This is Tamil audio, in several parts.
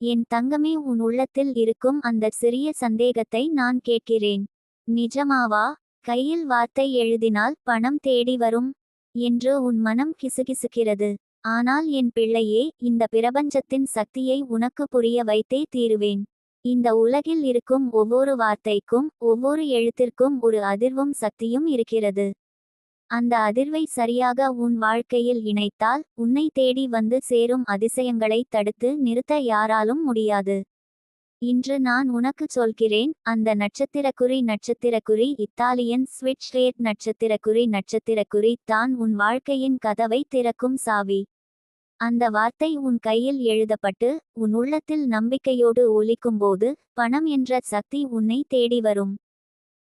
என் தங்கமே உன் உள்ளத்தில் இருக்கும் அந்த சிறிய சந்தேகத்தை நான் கேட்கிறேன். நிஜமாவா? கையில் வார்த்தை எழுதினால் பணம் தேடி வரும் என்று உன் மனம் கிசுகிசுக்கிறது. ஆனால் என் பிள்ளையே இந்த பிரபஞ்சத்தின் சக்தியை உனக்கு புரிய வைத்தே தீருவேன். இந்த உலகில் இருக்கும் ஒவ்வொரு வார்த்தைக்கும் ஒவ்வொரு எழுத்திற்கும் ஒரு அதிர்வும் சக்தியும் இருக்கிறது. அந்த அதிர்வை சரியாக உன் வாழ்க்கையில் இணைத்தால் உன்னை தேடி வந்து சேரும் அதிசயங்களை தடுத்து நிறுத்த யாராலும் முடியாது. இன்று நான் உனக்கு சொல்கிறேன் அந்த நட்சத்திரக்குறி நட்சத்திரக்குறி இத்தாலியன் ஸ்விட்ச் ரேட் நட்சத்திரக்குறி நட்சத்திரக்குறி தான் உன் வாழ்க்கையின் கதவை திறக்கும் சாவி. அந்த வார்த்தை உன் கையில் எழுதப்பட்டு உன் உள்ளத்தில் நம்பிக்கையோடு ஒலிக்கும்போது பணம் என்ற சக்தி உன்னை தேடி வரும்.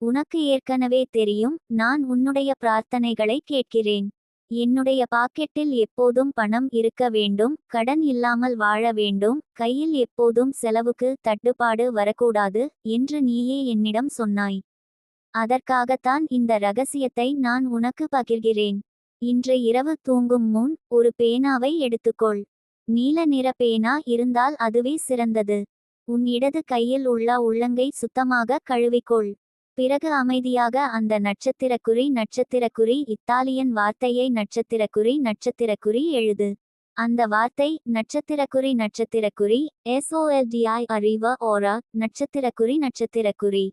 உனக்கு ஏற்கனவே தெரியும் நான் உன்னுடைய பிரார்த்தனைகளை கேட்கிறேன். என்னுடைய பாக்கெட்டில் எப்போதும் பணம் இருக்க வேண்டும் கடன் இல்லாமல் வாழ வேண்டும் கையில் எப்போதும் செலவுக்கு தட்டுப்பாடு வரக்கூடாது என்று நீயே என்னிடம் சொன்னாய். அதற்காகத்தான் இந்த ரகசியத்தை நான் உனக்கு பகிர்கிறேன். இன்று இரவு தூங்கும் முன் ஒரு பேனாவை எடுத்துக்கொள். நீல நிற பேனா இருந்தால் அதுவே சிறந்தது. உன் இடது கையில் உள்ள உள்ளங்கை சுத்தமாக கழுவிக்கொள். பிறகு அமைதியாக அந்த நட்சத்திரக்குறி நட்சத்திரக்குறி இத்தாலியன் வார்த்தையை நட்சத்திரக்குறி நட்சத்திரக்குறி எழுது. அந்த வார்த்தை நட்சத்திரக்குறி நட்சத்திரக்குறி எஸ்ஓஎல்டிஐ அறிவ ஓரா நட்சத்திரக்குறி நட்சத்திரக்குறி.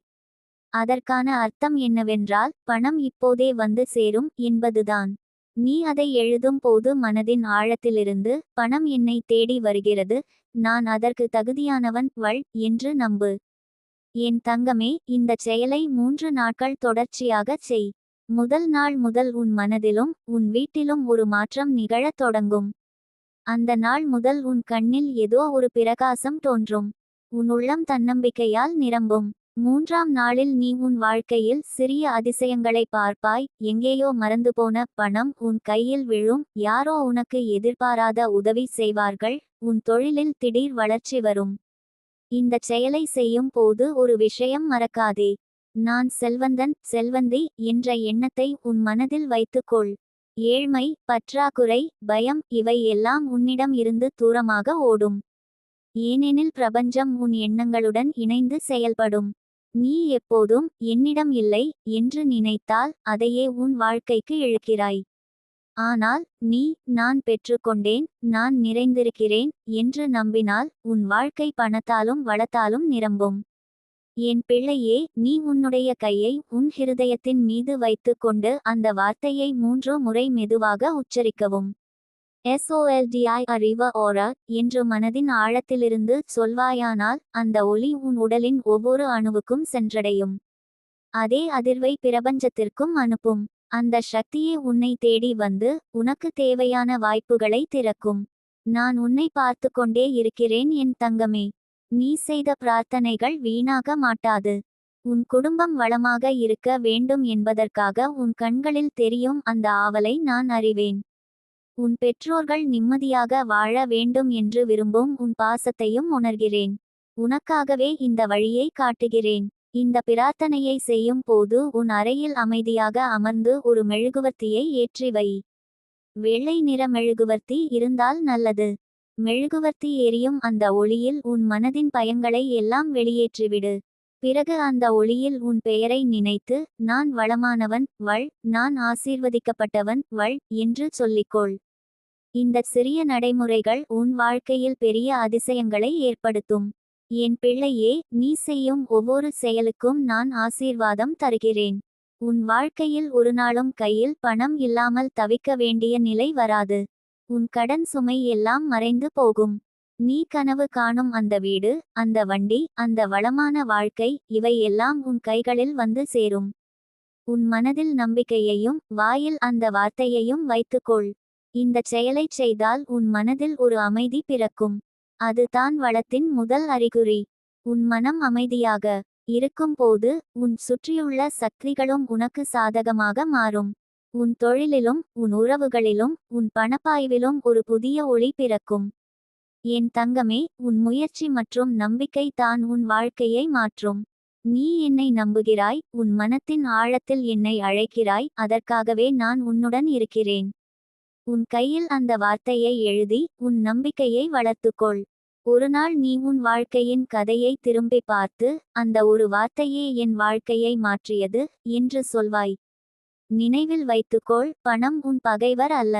அதற்கான அர்த்தம் என்னவென்றால் பணம் இப்போதே வந்து சேரும் என்பதுதான். நீ அதை எழுதும் போது மனதின் ஆழத்திலிருந்து பணம் என்னை தேடி வருகிறது நான் அதற்கு தகுதியானவன் வள் என்று நம்பு. என் தங்கமே இந்த செயலை மூன்று நாட்கள் தொடர்ச்சியாகச் செய். முதல் நாள் முதல் உன் மனதிலும் உன் வீட்டிலும் ஒரு மாற்றம் நிகழத் தொடங்கும். அந்த நாள் முதல் உன் கண்ணில் ஏதோ ஒரு பிரகாசம் தோன்றும். உன் உள்ளம் தன்னம்பிக்கையால் நிரம்பும். மூன்றாம் நாளில் நீ உன் வாழ்க்கையில் சிறிய அதிசயங்களை பார்ப்பாய். எங்கேயோ மறந்து போன பணம் உன் கையில் விழும். யாரோ உனக்கு எதிர்பாராத உதவி செய்வார்கள். உன் தொழிலில் திடீர் வளர்ச்சி வரும். இந்தச் செயலை செய்யும் போது ஒரு விஷயம் மறக்காதே. நான் செல்வந்தன் செல்வந்தி என்ற எண்ணத்தை உன் மனதில் வைத்துக்கொள். ஏழ்மை பற்றாக்குறை பயம் இவை எல்லாம் உன்னிடம் இருந்து தூரமாக ஓடும். ஏனெனில் பிரபஞ்சம் உன் எண்ணங்களுடன் இணைந்து செயல்படும். நீ எப்போதும் என்னிடம் இல்லை என்று நினைத்தால் அதையே உன் வாழ்க்கைக்கு இழுக்கிறாய். ஆனால் நீ நான் பெற்றுக்கொண்டேன் நான் நிறைந்திருக்கிறேன் என்று நம்பினால் உன் வாழ்க்கை பணத்தாலும் வளத்தாலும் நிரம்பும். என் பிள்ளையே நீ உன்னுடைய கையை உன் ஹிருதயத்தின் மீது வைத்துக்கொண்டு அந்த வார்த்தையை மூன்று முறை மெதுவாக உச்சரிக்கவும். எஸ்ஓஎல்டிஐ அறிவ ஓரா என்று மனதின் ஆழத்திலிருந்து சொல்வாயானால் அந்த ஒளி உன் உடலின் ஒவ்வொரு அணுவுக்கும் சென்றடையும். அதே அதிர்வை பிரபஞ்சத்திற்கும் அனுப்பும். அந்த சக்தியே உன்னை தேடி வந்து உனக்கு தேவையான வாய்ப்புகளை திறக்கும். நான் உன்னை பார்த்து கொண்டே இருக்கிறேன் என் தங்கமே. நீ செய்த பிரார்த்தனைகள் வீணாக மாட்டாது. உன் குடும்பம் வளமாக இருக்க வேண்டும் என்பதற்காக உன் கண்களில் தெரியும் அந்த ஆவலை நான் அறிவேன். உன் பெற்றோர்கள் நிம்மதியாக வாழ வேண்டும் என்று விரும்பும் உன் பாசத்தையும் உணர்கிறேன். உனக்காகவே இந்த வழியை காட்டுகிறேன். இந்த பிரார்த்தனையை செய்யும் போது உன் அறையில் அமைதியாக அமர்ந்து ஒரு மெழுகுவர்த்தியை ஏற்றி வை. வெள்ளை நிற மெழுகுவர்த்தி இருந்தால் நல்லது. மெழுகுவர்த்தி எரியும் அந்த ஒளியில் உன் மனதின் பயங்களை எல்லாம் வெளியேற்றிவிடு. பிறகு அந்த ஒளியில் உன் பெயரை நினைத்து நான் வளமானவன் வள் நான் ஆசீர்வதிக்கப்பட்டவன் வள் என்று சொல்லிக்கொள். இந்த சிறிய நடைமுறைகள் உன் வாழ்க்கையில் பெரிய அதிசயங்களை ஏற்படுத்தும். என் பிள்ளையே நீ செய்யும் ஒவ்வொரு செயலுக்கும் நான் ஆசீர்வாதம் தருகிறேன். உன் வாழ்க்கையில் ஒரு நாளும் கையில் பணம் இல்லாமல் தவிக்க வேண்டிய நிலை வராது. உன் கடன் சுமை எல்லாம் மறைந்து போகும். நீ கனவு காணும் அந்த வீடு அந்த வண்டி அந்த வளமான வாழ்க்கை இவை எல்லாம் உன் கைகளில் வந்து சேரும். உன் மனதில் நம்பிக்கையையும் வாயில் அந்த வார்த்தையையும் வைத்துக்கொள். இந்தச் செயலைச் செய்தால் உன் மனதில் ஒரு அமைதி பிறக்கும். அது தான் வளத்தின் முதல் அறிகுறி. உன் மனம் அமைதியாக இருக்கும்போது உன் சுற்றியுள்ள சக்திகளும் உனக்கு சாதகமாக மாறும். உன் தொழிலிலும் உன் உறவுகளிலும் உன் பணப்பாய்விலும் ஒரு புதிய ஒளி பிறக்கும். என் தங்கமே உன் முயற்சி மற்றும் நம்பிக்கை தான் உன் வாழ்க்கையை மாற்றும். நீ என்னை நம்புகிறாய் உன் மனத்தின் ஆழத்தில் என்னை அழைக்கிறாய் அதற்காகவே நான் உன்னுடன் இருக்கிறேன். உன் கையில் அந்த வார்த்தையை எழுதி உன் நம்பிக்கையை வளர்த்துக்கொள். ஒருநாள் நீ உன் வாழ்க்கையின் கதையை திரும்பி பார்த்து அந்த ஒரு வார்த்தையே என் வாழ்க்கையை மாற்றியது என்று சொல்வாய். நினைவில் வைத்துக்கொள் பணம் உன் பகைவர் அல்ல.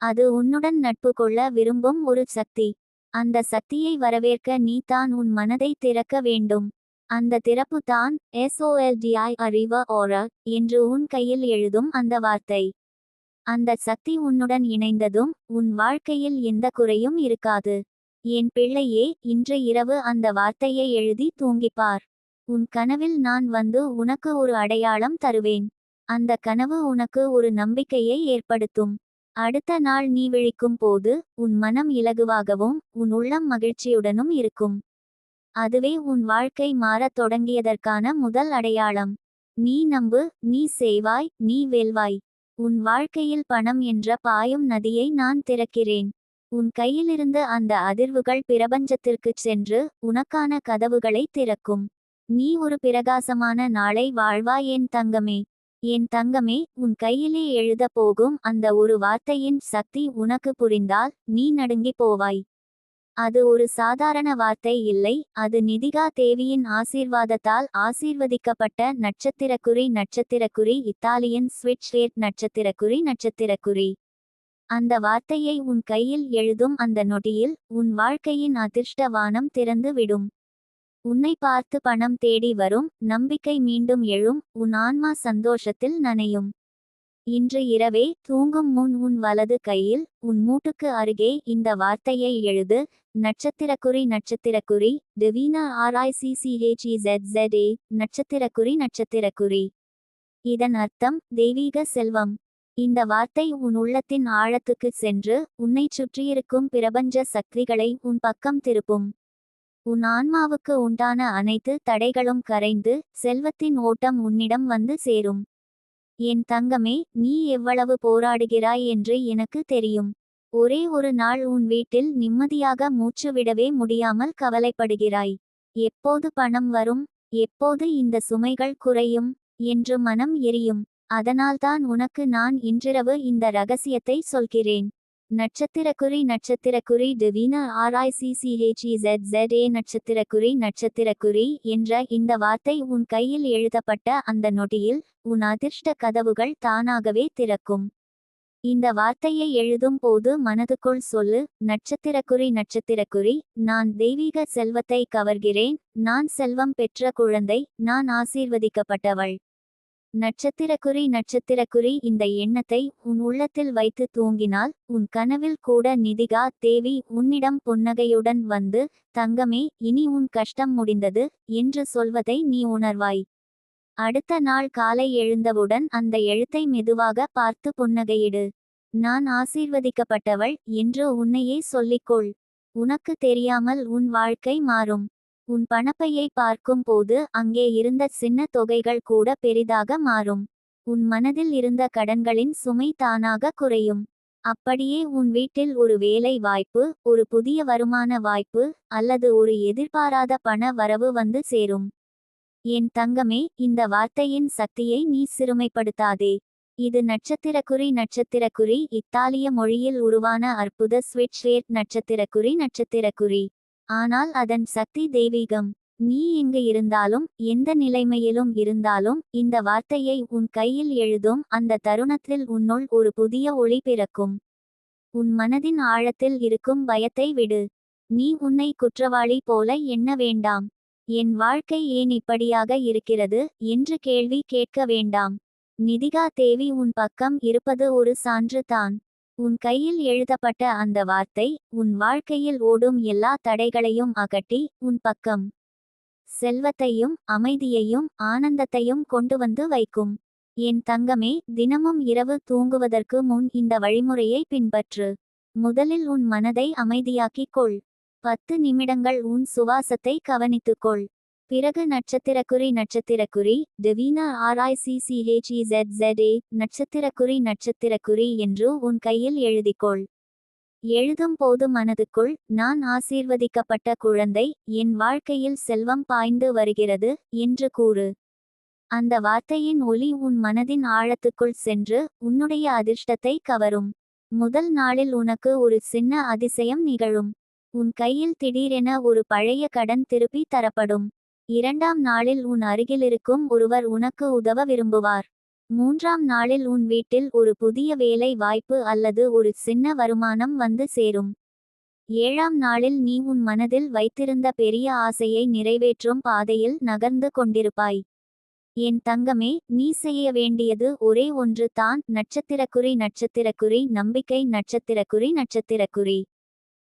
அது உன்னுடன் நட்பு கொள்ள விரும்பும் ஒரு சக்தி. அந்த சக்தியை வரவேற்க நீ தான் உன் மனதை திறக்க வேண்டும். அந்த திறப்பு தான் எஸ்ஓஎல்டிஐ அறிவ ஓர என்று உன் கையில் எழுதும் அந்த வார்த்தை. அந்த சக்தி உன்னுடன் இணைந்ததும் உன் வாழ்க்கையில் எந்த குறையும் இருக்காது. என் பிள்ளையே இன்று இரவு அந்த வார்த்தையை எழுதி தூங்கிப்பார். உன் கனவில் நான் வந்து உனக்கு ஒரு அடையாளம் தருவேன். அந்த கனவு உனக்கு ஒரு நம்பிக்கையை ஏற்படுத்தும். அடுத்த நாள் நீ விழிக்கும் போது உன் மனம் இலகுவாகவும் உன் உள்ளம் மகிழ்ச்சியுடனும் இருக்கும். அதுவே உன் வாழ்க்கை மாறத் தொடங்கியதற்கான முதல் அடையாளம். நீ நம்பு நீ செய்வாய் நீ வெல்வாய் உன் வாழ்க்கையில் பணம் என்ற பாயும் நதியை நான் திறக்கிறேன். உன் கையிலிருந்து அந்த அதிர்வுகள் பிரபஞ்சத்திற்குச் சென்று உனக்கான கதவுகளை திறக்கும். நீ ஒரு பிரகாசமான நாளை வாழ்வாய் என் தங்கமே. என் தங்கமே உன் கையிலே எழுத போகும் அந்த ஒரு வார்த்தையின் சக்தி உனக்கு புரிந்தால் நீ நடுங்கி போவாய். அது ஒரு சாதாரண வார்த்தை இல்லை அது நிதிகா தேவியின் ஆசீர்வாதத்தால் ஆசீர்வதிக்கப்பட்ட நட்சத்திரக்குறி நட்சத்திரக்குறி இத்தாலியன் ஸ்விட்ச்வேட் நட்சத்திரக்குறி நட்சத்திரக்குறி. அந்த வார்த்தையை உன் கையில் எழுதும் அந்த நொடியில் உன் வாழ்க்கையின் அதிர்ஷ்ட வானம் திறந்து விடும். உன்னை பார்த்து பணம் தேடி வரும் நம்பிக்கை மீண்டும் எழும் உன் ஆன்மா சந்தோஷத்தில் நனையும். இன்று இரவே தூங்கும் முன் உன் வலது கையில் உன் மூட்டுக்கு அருகே இந்த வார்த்தையை எழுது. நட்சத்திரக்குறி நட்சத்திரக்குறி. டிவீனா ஆர்ஐசிசிஹெச்இசெட்ஏ நட்சத்திரக்குறி நட்சத்திரக்குறி. இதன் அர்த்தம் தெய்வீக செல்வம். இந்த வார்த்தை உன் உள்ளத்தின் ஆழத்துக்கு சென்று உன்னைச் சுற்றியிருக்கும் பிரபஞ்ச சக்திகளை உன் பக்கம் திருப்பும். உன் ஆன்மாவுக்கு உண்டான அனைத்து தடைகளும் கரைந்து செல்வத்தின் ஓட்டம் உன்னிடம் வந்து சேரும். என் தங்கமே நீ எவ்வளவு போராடுகிறாய் என்று எனக்கு தெரியும். ஒரே ஒரு நாள் உன் வீட்டில் நிம்மதியாக மூச்சு விடவே முடியாமல் கவலைப்படுகிறாய். எப்போது பணம் வரும் எப்போது இந்த சுமைகள் குறையும் என்று மனம் எரியும். அதனால்தான் உனக்கு நான் இன்றிரவு இந்த ரகசியத்தை சொல்கிறேன். நட்சத்திரக்குறி நட்சத்திரக்குறி டிவீன ஆர்ஐசிசிஹெச்இசெட்இ நட்சத்திரக்குறி நட்சத்திரக்குறி என்ற இந்த வார்த்தை உன் கையில் எழுதப்பட்ட அந்த நொடியில் உன் அதிர்ஷ்ட கதவுகள் தானாகவே திறக்கும். இந்த வார்த்தையை எழுதும் போது மனதுக்குள் சொல்லு நட்சத்திரக்குறி நட்சத்திரக்குறி நான் தெய்வீக செல்வத்தை கவர்கிறேன் நான் செல்வம் பெற்ற குழந்தை நான் ஆசீர்வதிக்கப்பட்டவள். நட்சத்திரக்குறி நட்சத்திரக்குறி இந்த எண்ணத்தை உன் உள்ளத்தில் வைத்து தூங்கினால் உன் கனவில் கூட நிதிகா தேவி உன்னிடம் புன்னகையுடன் வந்து தங்கமே இனி உன் கஷ்டம் முடிந்தது என்று சொல்வதை நீ உணர்வாய். அடுத்த நாள் காலை எழுந்தவுடன் அந்த எழுத்தை மெதுவாக பார்த்து புன்னகையிடு. நான் ஆசீர்வதிக்கப்பட்டவள் என்று உன்னையே சொல்லிக்கொள். உனக்கு தெரியாமல் உன் வாழ்க்கை மாறும். உன் பணப்பையை பார்க்கும் போது அங்கே இருந்த சின்ன தொகைகள் கூட பெரிதாக மாறும். உன் மனதில் இருந்த கடன்களின் சுமை தானாக குறையும். அப்படியே உன் வீட்டில் ஒரு வேலை வாய்ப்பு ஒரு புதிய வருமான வாய்ப்பு அல்லது ஒரு எதிர்பாராத பண வரவு வந்து சேரும். என் தங்கமே இந்த வார்த்தையின் சக்தியை நீ சிறுமைப்படுத்தாதே. இது நட்சத்திரக்குறி நட்சத்திரக்குறி இத்தாலிய மொழியில் உருவான அற்புத ஸ்விட்ச்வேட் நட்சத்திரக்குறி நட்சத்திரக்குறி. ஆனால் அதன் சக்தி தெய்வீகம். நீ எங்கு இருந்தாலும் எந்த நிலைமையிலும் இருந்தாலும் இந்த வார்த்தையை உன் கையில் எழுதும் அந்த தருணத்தில் உன்னுள் ஒரு புதிய ஒளி பிறக்கும். உன் மனதின் ஆழத்தில் இருக்கும் பயத்தை விடு. நீ உன்னை குற்றவாளி போல எண்ண வேண்டாம். என் வாழ்க்கை ஏன் இப்படியாக இருக்கிறது என்று கேள்வி கேட்க வேண்டாம். நிதிகா தேவி உன் பக்கம் இருப்பது ஒரு சான்று தான். உன் கையில் எழுதப்பட்ட அந்த வார்த்தை உன் வாழ்க்கையில் ஓடும் எல்லா தடைகளையும் அகட்டி உன் பக்கம் செல்வத்தையும் அமைதியையும் ஆனந்தத்தையும் கொண்டு வந்து வைக்கும். என் தங்கமே தினமும் இரவு தூங்குவதற்கு முன் இந்த வழிமுறையை பின்பற்று. முதலில் உன் மனதை அமைதியாக்கிக் கொள். பத்து நிமிடங்கள் உன் சுவாசத்தை கவனித்துக்கொள் பிறகு நட்சத்திரக்குறி நட்சத்திரக்குறி டிவீனா ஆர்ஐசிசிஹெச்இசெட்இ நட்சத்திரக்குறி நட்சத்திரக்குறி என்று உன் கையில் எழுதிக்கொள். எழுதும் போது மனதுக்குள் நான் ஆசீர்வதிக்கப்பட்ட குழந்தை என் வாழ்க்கையில் செல்வம் பாய்ந்து வருகிறது என்று கூறு. அந்த வார்த்தையின் ஒலி உன் மனதின் ஆழத்துக்குள் சென்று உன்னுடைய அதிர்ஷ்டத்தை கவரும். முதல் நாளில் உனக்கு ஒரு சின்ன அதிசயம் நிகழும். உன் கையில் திடீரென ஒரு பழைய கடன் திருப்பி தரப்படும். இரண்டாம் நாளில் உன் அருகிலிருக்கும் ஒருவர் உனக்கு உதவ விரும்புவார். மூன்றாம் நாளில் உன் வீட்டில் ஒரு புதிய வேலை வாய்ப்பு அல்லது ஒரு சின்ன வருமானம் வந்து சேரும். ஏழாம் நாளில் நீ உன் மனதில் வைத்திருந்த பெரிய ஆசையை நிறைவேற்றும் பாதையில் நகர்ந்து கொண்டிருப்பாய். என் தங்கமே நீ செய்ய வேண்டியது ஒரே ஒன்று தான் நட்சத்திரக்குறி நட்சத்திரக்குறி நம்பிக்கை நட்சத்திரக்குறி நட்சத்திரக்குறி.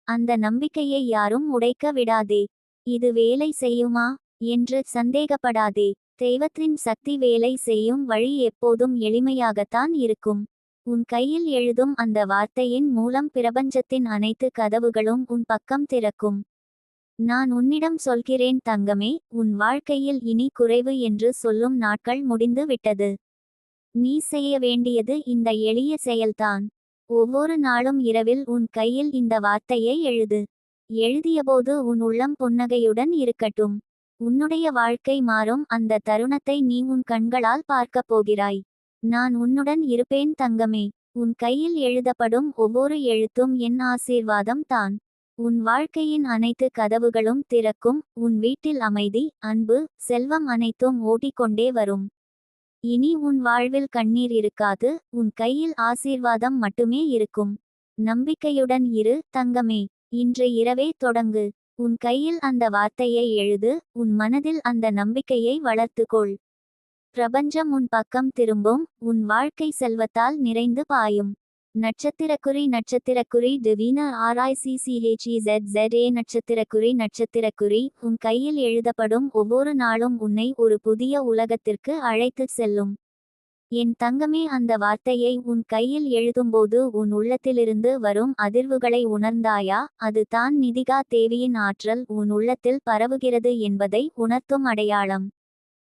அந்த நம்பிக்கையை யாரும் உடைக்க விடாதே. இது வேலை செய்யுமா? என்று சந்தேகப்படாதே. தெய்வத்தின் சக்தி வேலை செய்யும் வழி எப்போதும் எளிமையாகத்தான் இருக்கும். உன் கையில் எழுதும் அந்த வார்த்தையின் மூலம் பிரபஞ்சத்தின் அனைத்து கதவுகளும் உன் பக்கம் திறக்கும். நான் உன்னிடம் சொல்கிறேன் தங்கமே உன் வாழ்க்கையில் இனி குறைவு என்று சொல்லும் நாட்கள் முடிந்து விட்டது. நீ செய்ய வேண்டியது இந்த எளிய செயல்தான். ஒவ்வொரு நாளும் இரவில் உன் கையில் இந்த வார்த்தையை எழுது. எழுதியபோது உன் உள்ளம் புன்னகையுடன் இருக்கட்டும். உன்னுடைய வாழ்க்கை மாறும் அந்த தருணத்தை நீ உன் கண்களால் பார்க்கப் போகிறாய். நான் உன்னுடன் இருப்பேன் தங்கமே. உன் கையில் எழுதப்படும் ஒவ்வொரு எழுத்தும் என் ஆசீர்வாதம் தான். உன் வாழ்க்கையின் அனைத்து கதவுகளும் திறக்கும் உன் வீட்டில் அமைதி அன்பு செல்வம் அனைத்தும் ஓடிக்கொண்டே வரும். இனி உன் வாழ்வில் கண்ணீர் இருக்காது உன் கையில் ஆசீர்வாதம் மட்டுமே இருக்கும். நம்பிக்கையுடன் இரு தங்கமே. இன்று இரவே தொடங்கு. உன் கையில் அந்த வார்த்தையை எழுது உன் மனதில் அந்த நம்பிக்கையை வளர்த்துக்கொள். பிரபஞ்சம் உன் பக்கம் திரும்பும் உன் வாழ்க்கை செல்வத்தால் நிறைந்து பாயும். நட்சத்திரக்குறி நட்சத்திரக்குறி டிவீன ஆர்ஐசிசிஹெச்இசெட் ஜெட் ஏ நட்சத்திரக்குறி நட்சத்திரக்குறி உன் கையில் எழுதப்படும் ஒவ்வொரு நாளும் உன்னை ஒரு புதிய உலகத்திற்கு அழைத்துச் செல்லும். என் தங்கமே அந்த வார்த்தையை உன் கையில் எழுதும்போது உன் உள்ளத்திலிருந்து வரும் அதிர்வுகளை உணர்ந்தாயா? அது தான் நிதிகா தேவியின் ஆற்றல். உன் உள்ளத்தில் பரவுகிறது என்பதை உணர்த்தும் அடையாளம்.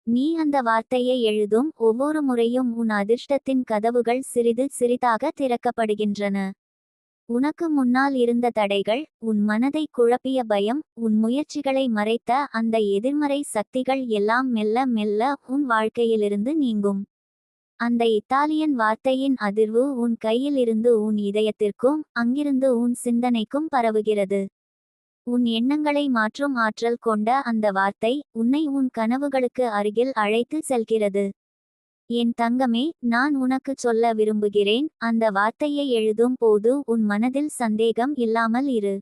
நீ அந்த வார்த்தையை எழுதும் ஒவ்வொரு முறையும் உன் அதிர்ஷ்டத்தின் கதவுகள் சிறிது சிறிதாக திறக்கப்படுகின்றன. உனக்கு முன்னால் இருந்த தடைகள் உன் மனதை குழப்பிய பயம் உன் முயற்சிகளை மறைத்த அந்த எதிர்மறை சக்திகள் எல்லாம் மெல்ல மெல்ல உன் வாழ்க்கையிலிருந்து நீங்கும். அந்த இத்தாலியன் வார்த்தையின் அதிர்வு உன் கையில் இருந்து உன் இதயத்திற்கும் அங்கிருந்து உன் சிந்தனைக்கும் பரவுகிறது. உன் எண்ணங்களை மாற்றும் ஆற்றல் கொண்ட அந்த வார்த்தை உன்னை உன் கனவுகளுக்கு அருகில் அழைத்து செல்கிறது. என் தங்கமே நான் உனக்கு சொல்ல விரும்புகிறேன் அந்த வார்த்தையை எழுதும் போது உன் மனதில் சந்தேகம் இல்லாமல் இரு.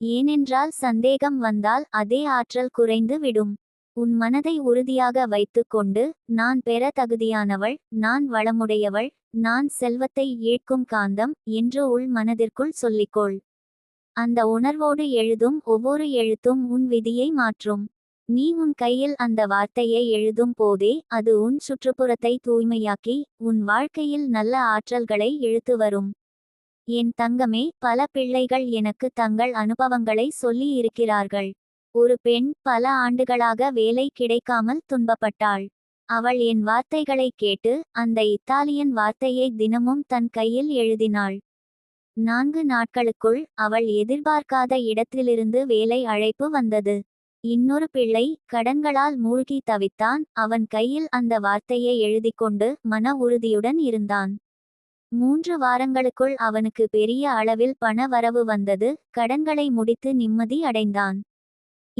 ஏனென்றால் சந்தேகம் வந்தால் அதே ஆற்றல் குறைந்து விடும். உன் மனதை உறுதியாக வைத்துக்கொண்டு நான் பெற தகுதியானவள் நான் வளமுடையவள் நான் செல்வத்தை ஈழ்க்கும் காந்தம் என்று உள் மனதிற்குள் சொல்லிக்கொள். அந்த உணர்வோடு எழுதும் ஒவ்வொரு எழுத்தும் உன் விதியை மாற்றும். நீ உன் கையில் அந்த வார்த்தையை எழுதும் போதே அது உன் சுற்றுப்புறத்தை தூய்மையாக்கி உன் வாழ்க்கையில் நல்ல ஆற்றல்களை இழுத்து வரும். என் தங்கமே பல பிள்ளைகள் எனக்கு தங்கள் அனுபவங்களை சொல்லி இருக்கிறார்கள். ஒரு பெண் பல ஆண்டுகளாக வேலை கிடைக்காமல் துன்பப்பட்டாள். அவள் என் வார்த்தைகளை கேட்டு அந்த இத்தாலியன் வார்த்தையை தினமும் தன் கையில் எழுதினாள். நான்கு நாட்களுக்குள் அவள் எதிர்பார்க்காத இடத்திலிருந்து வேலை அழைப்பு வந்தது. இன்னொரு பிள்ளை கடன்களால் மூழ்கி தவித்தான் அவன் கையில் அந்த வார்த்தையை எழுதிக்கொண்டு மன உறுதியுடன் இருந்தான். மூன்று வாரங்களுக்குள் அவனுக்கு பெரிய அளவில் பண வரவு வந்தது. கடன்களை முடித்து நிம்மதி அடைந்தான்.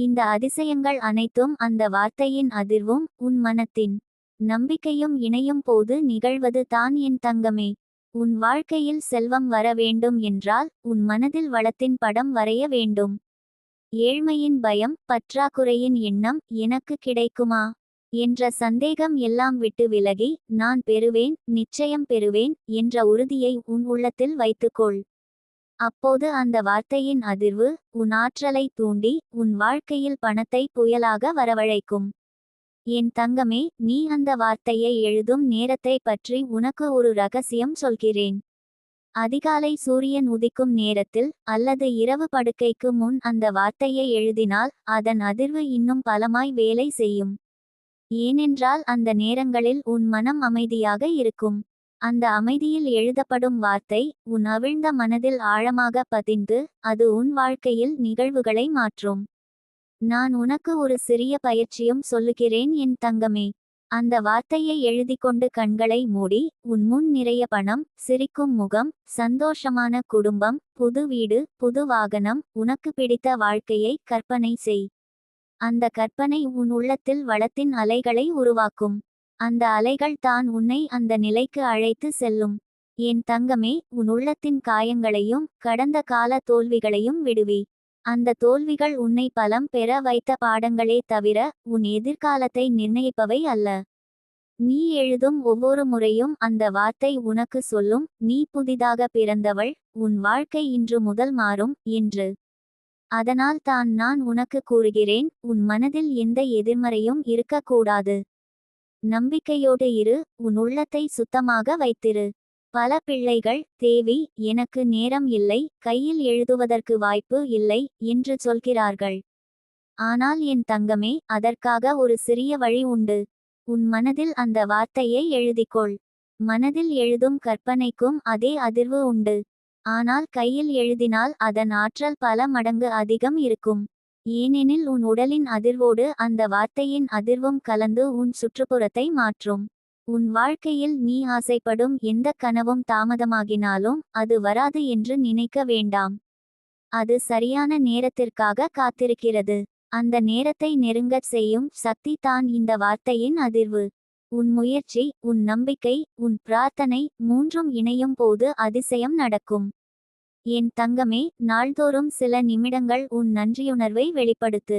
இந்த அதிசயங்கள் அனைத்தும் அந்த வார்த்தையின் அதிர்வும் உன் மனத்தின் நம்பிக்கையும் இணையும் போது நிகழ்வது தான் என் தங்கமே. உன் வாழ்க்கையில் செல்வம் வர வேண்டும் என்றால் உன் மனதில் வளத்தின் படம் வரைய வேண்டும். ஏழ்மையின் பயம் பற்றாக்குறையின் எண்ணம் எனக்கு கிடைக்குமா? என்ற சந்தேகம் எல்லாம் விட்டு விலகி நான் பெறுவேன் நிச்சயம் பெறுவேன் என்ற உறுதியை உன் உள்ளத்தில் வைத்துக்கொள். அப்போது அந்த வார்த்தையின் அதிர்வு உன் ஆற்றலை தூண்டி உன் வாழ்க்கையில் பணத்தை புயலாக வரவழைக்கும். என் தங்கமே நீ அந்த வார்த்தையை எழுதும் நேரத்தை பற்றி உனக்கு ஒரு ரகசியம் சொல்கிறேன். அதிகாலை சூரியன் உதிக்கும் நேரத்தில் அல்லது இரவு படுக்கைக்கு முன் அந்த வார்த்தையை எழுதினால் அதன் அதிர்வு இன்னும் பலமாய் வேலை செய்யும். ஏனென்றால் அந்த நேரங்களில் உன் மனம் அமைதியாக இருக்கும். அந்த அமைதியில் எழுதப்படும் வார்த்தை உன் அவிழ்ந்த மனதில் ஆழமாக பதிந்து அது உன் வாழ்க்கையில் நிகழ்வுகளை மாற்றும். நான் உனக்கு ஒரு சிறிய பயிற்சியும் சொல்லுகிறேன் என் தங்கமே அந்த வார்த்தையை எழுதிக்கொண்டு கண்களை மூடி உன் முன் நிறைய பணம் சிரிக்கும் முகம் சந்தோஷமான குடும்பம் புது வீடு புது வாகனம் உனக்கு பிடித்த வாழ்க்கையை கற்பனை செய். அந்த கற்பனை உன் உள்ளத்தில் வளத்தின் அலைகளை உருவாக்கும். அந்த அலைகள் தான் உன்னை அந்த நிலைக்கு அழைத்து செல்லும். என் தங்கமே உன் உள்ளத்தின் காயங்களையும் கடந்த கால தோல்விகளையும் விடுவி. அந்த தோல்விகள் உன்னை பலம் பெற வைத்த பாடங்களே தவிர உன் எதிர்காலத்தை நிர்ணயிப்பவை அல்ல. நீ எழுதும் ஒவ்வொரு முறையும் அந்த வார்த்தை உனக்கு சொல்லும் நீ புதிதாக பிறந்தவள் உன் வாழ்க்கை இன்று முதல் மாறும் என்று. அதனால் தான் நான் உனக்கு கூறுகிறேன் உன் மனதில் எந்த எதிர்மறையும் இருக்கக்கூடாது. நம்பிக்கையோடு இரு உன் உள்ளத்தை சுத்தமாக வைத்திரு. பல பிள்ளைகள் தேவி எனக்கு நேரம் இல்லை கையில் எழுதுவதற்கு வாய்ப்பு இல்லை என்று சொல்கிறார்கள். ஆனால் என் தங்கமே அதற்காக ஒரு சிறிய வழி உண்டு. உன் மனதில் அந்த வார்த்தையை எழுதிக்கொள். மனதில் எழுதும் கற்பனைக்கும் அதே அதிர்வு உண்டு. ஆனால் கையில் எழுதினால் அதன் ஆற்றல் பல மடங்கு அதிகம் இருக்கும். ஏனெனில் உன் உடலின் அதிர்வோடு அந்த வார்த்தையின் அதிர்வும் கலந்து உன் சுற்றுப்புறத்தை மாற்றும். உன் வாழ்க்கையில் நீ ஆசைப்படும் எந்த கனவும் தாமதமாகினாலும் அது வராது என்று நினைக்க வேண்டாம். அது சரியான நேரத்திற்காக காத்திருக்கிறது. அந்த நேரத்தை நெருங்கச் செய்யும் சக்தி தான் இந்த வார்த்தையின் அதிர்வு. உன் முயற்சி உன் நம்பிக்கை உன் பிரார்த்தனை மூன்றும் இணையும் போது அதிசயம் நடக்கும். என் தங்கமே நாள்தோறும் சில நிமிடங்கள் உன் நன்றியுணர்வை வெளிப்படுத்து.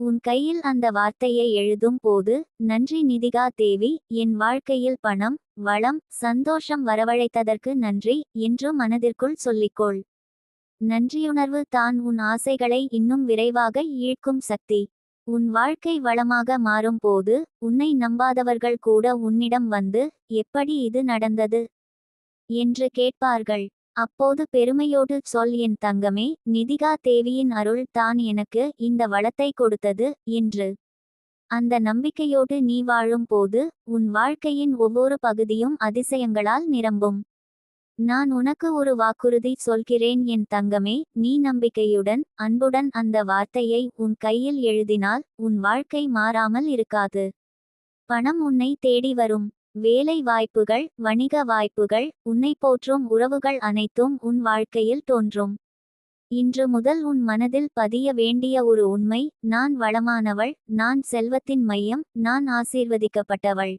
உன் கையில் அந்த வார்த்தையை எழுதும் போது நன்றி நிதிகா தேவி என் வாழ்க்கையில் பணம் வளம் சந்தோஷம் வரவழைத்ததற்கு நன்றி என்று மனதிற்குள் சொல்லிக்கொள். நன்றியுணர்வு தான் உன் ஆசைகளை இன்னும் விரைவாக ஈழ்க்கும் சக்தி. உன் வாழ்க்கை வளமாக மாறும் போது உன்னை நம்பாதவர்கள் கூட உன்னிடம் வந்து எப்படி இது நடந்தது? என்று கேட்பார்கள். அப்போது பெருமையோடு சொல் என் தங்கமே நிதிகா தேவியின் அருள் தான் எனக்கு இந்த வளத்தை கொடுத்தது என்று. அந்த நம்பிக்கையோடு நீ வாழும் போது உன் வாழ்க்கையின் ஒவ்வொரு பகுதியும் அதிசயங்களால் நிரம்பும். நான் உனக்கு ஒரு வாக்குறுதி சொல்கிறேன் என் தங்கமே நீ நம்பிக்கையுடன் அன்புடன் அந்த வார்த்தையை உன் கையில் எழுதினால் உன் வாழ்க்கை மாறாமல் இருக்காது. பணம் உன்னை தேடி வரும். வேலை வாய்ப்புகள் வணிக வாய்ப்புகள் உன்னை போற்றும் உறவுகள் அனைத்தும் உன் வாழ்க்கையில் தோன்றும். இன்று முதல் உன் மனதில் பதிய வேண்டிய ஒரு உண்மை நான் வளமானவள் நான் செல்வத்தின் மையம் நான் ஆசீர்வதிக்கப்பட்டவள்.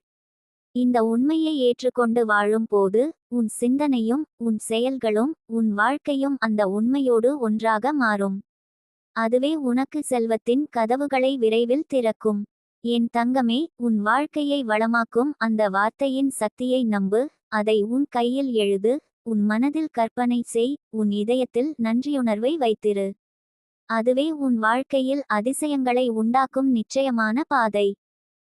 இந்த உண்மையை ஏற்றுக்கொண்டு வாழும் போது உன் சிந்தனையும் உன் செயல்களும் உன் வாழ்க்கையும் அந்த உண்மையோடு ஒன்றாக மாறும். அதுவே உனக்கு செல்வத்தின் கதவுகளை விரைவில் திறக்கும். என் தங்கமே உன் வாழ்க்கையை வளமாக்கும் அந்த வார்த்தையின் சக்தியை நம்பு அதை உன் கையில் எழுது உன் மனதில் கற்பனை செய் உன் இதயத்தில் நன்றியுணர்வை வைத்திரு. அதுவே உன் வாழ்க்கையில் அதிசயங்களை உண்டாக்கும் நிச்சயமான பாதை.